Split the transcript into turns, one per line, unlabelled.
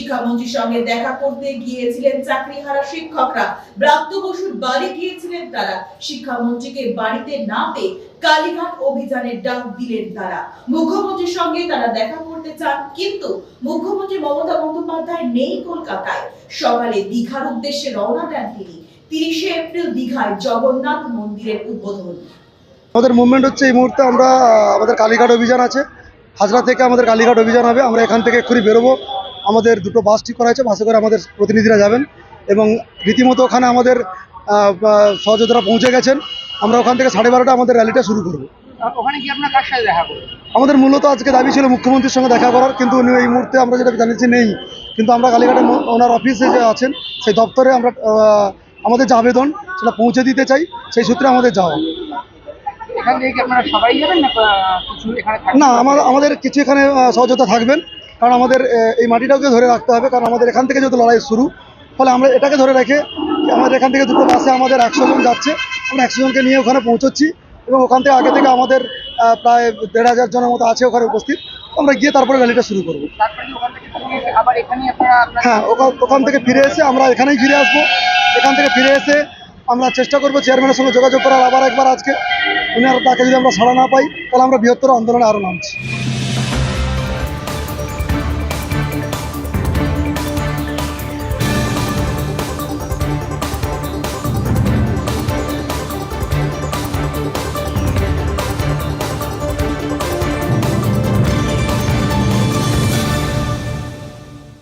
শিক্ষামন্ত্রীর সঙ্গে দেখা করতে গিয়েছিলেন চাকরিহারা শিক্ষকরা। ব্রাত্য বসুর বাড়ি গিয়েছিলেন তারা। শিক্ষামন্ত্রীকে বাড়িতে না পেয়ে কালীঘাট অভিযানের ডাক দিলেন তারা। মুখ্যমন্ত্রীর সঙ্গে তারা দেখা করতে চান, কিন্তু মুখ্যমন্ত্রী মমতা বন্দ্যোপাধ্যায় নেই কলকাতায়। সকালে দীঘার উদ্দেশ্যে রওনা দেন তিনি। তিরিশে এপ্রিল দীঘায় জগন্নাথ মন্দিরের উদ্বোধন।
আমাদের মুভমেন্ট হচ্ছে এই মুহূর্তে আমরা, আমাদের কালীঘাট অভিযান আছে। হাজরা থেকে আমাদের কালীঘাট অভিযান হবে। আমরা এখান থেকে এক্ষুনি বেরোবো। আমাদের দুটো বাস ঠিক করা হয়েছে বাসে করে আমাদের প্রতিনিধিরা যাবেন এবং রীতিমতো ওখানে আমাদের সহযোদ্ধারা পৌঁছে গেছেন। আমরা ওখান থেকে সাড়ে বারোটা আমাদের র্যালিটা শুরু করব।
ওখানে কি আপনার কার সাথে দেখা করবেন?
আমাদের মূলত আজকে দাবি ছিল মুখ্যমন্ত্রীর সঙ্গে দেখা করার কিন্তু উনি এই মুহূর্তে আমরা যেটা জানিয়েছি নেই। কিন্তু আমরা কালীঘাটে ওনার অফিসে যে আছেন সেই দপ্তরে আমরা আমাদের যে আবেদন সেটা পৌঁছে দিতে চাই সেই সূত্রে আমাদের যাওয়া।
না
আমাদের কিছু এখানে সহযোদ্ধা থাকবেন। কারণ আমাদের এই মাটিটাকে ধরে রাখতে হবে কারণ আমাদের এখান থেকে যেহেতু লড়াই শুরু ফলে আমরা এটাকে ধরে রেখে আমাদের এখান থেকে দুটো বাসে আমাদের একশো জন যাচ্ছে। আমরা একশো জনকে নিয়ে ওখানে পৌঁছচ্ছি এবং ওখান থেকে আগে থেকে আমাদের প্রায় দেড় হাজার জনের মতো আছে ওখানে উপস্থিত। আমরা গিয়ে তারপরে র্যালিটা শুরু করব। হ্যাঁ ওখান ওখান থেকে ফিরে এসে আমরা এখানেই ফিরে আসব। এখান থেকে ফিরে এসে আমরা চেষ্টা করব চেয়ারম্যানের সঙ্গে যোগাযোগ করার আবার একবার আজকে। উনি আর তাকে যদি আমরা সাড়া না পাই তাহলে আমরা বৃহত্তর আন্দোলনে আরও নামছি।